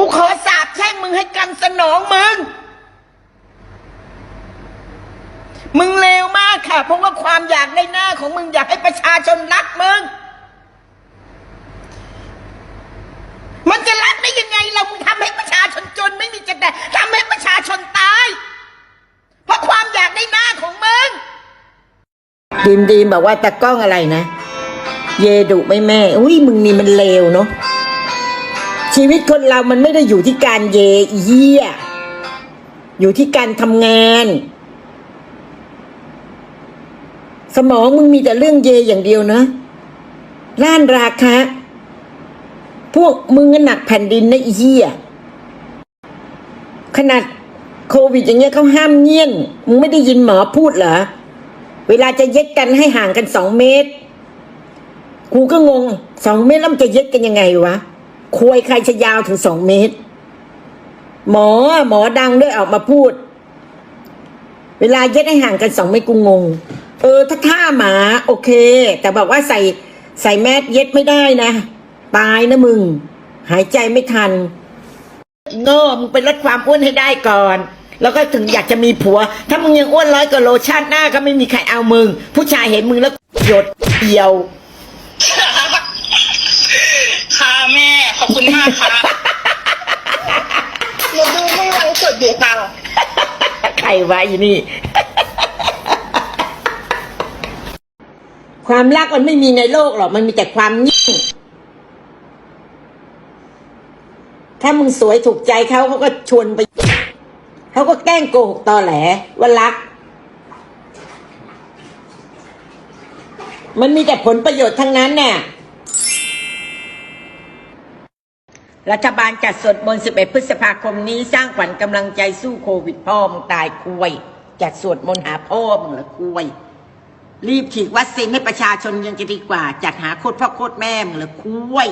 กูขอสาบแช่งมึงให้กรรมสนองมึง มึงเลวมากค่ะ เพราะว่าความอยากได้หน้าของมึงอยากให้ประชาชนรักมึง มันจะรักได้ยังไงเรามึงทำให้ประชาชนจนไม่มีจะได้ทำให้ประชาชนตาย เพราะความอยากได้หน้าของมึงดีมดีมบอกว่าตะกล้องอะไรนะ เยดุไม่แม่ อุ้ยมึงนี่มันเลวเนาะ ชีวิตคนเรามันไม่ได้อยู่ที่การเยอีเหี้ยอยู่ที่การทำงาน สมองมึงมีแต่เรื่องเยอย่างเดียวนะล้านราคะ พวกมึงหนักแผ่นดินนะอีเหี้ยขนาดโควิดอย่างเงี้ยเขาห้ามเงี่ยนมึงไม่ได้ยินหมอพูดเหรอ เวลาจะเย็ดกันให้ห่างกันสองเมตร กูก็งงสองเมตรแล้วมันจะเย็ดกันยังไงวะ ควยใครจะยาวถึงสองเมตร หมอหมอดังด้วยออกมาพูด เวลาเย็ดให้ห่างกันสองเมตรกูงง เออ ถ้าฆ่าหมา โอเค แต่บอกว่าใส่ใส่แมสเย็ดไม่ได้นะ ตายนะมึง หายใจไม่ทันโง่มึงไปลดความอ้วนให้ได้ก่อน แล้วก็ถึงอยากจะมีผัว ถ้ามึงยังอ้วนร้อยกว่าโลชาติหน้าก็ไม่มีใครเอามึง ผู้ชายเห็นมึงแล้วหยดเดียวค่ะแม่ มากค่ะหนูดูไม่ไว้สดอยู่ค่ะใครวะอีนี่ ความรักมันไม่มีในโลกหรอก มันมีแต่ความยิ่ง ถ้ามึงสวยถูกใจเขาเขาก็ชวนไป เขาก็แกล้งโกหกตอแหลว่ารัก มันมีแต่ผลประโยชน์ทั้งนั้นเนี่ย รัฐบาลจัดสวดมนต์ 11 พฤษภาคมนี้สร้างขวัญกำลังใจสู้โควิดพ่อมึงตายคุยจัดสวดมนต์หาพ่อมึงละคุยรีบฉีดวัคซีนให้ประชาชนยังจะดีกว่า จัดหาโคตรพ่อโคตรแม่มึงละคุย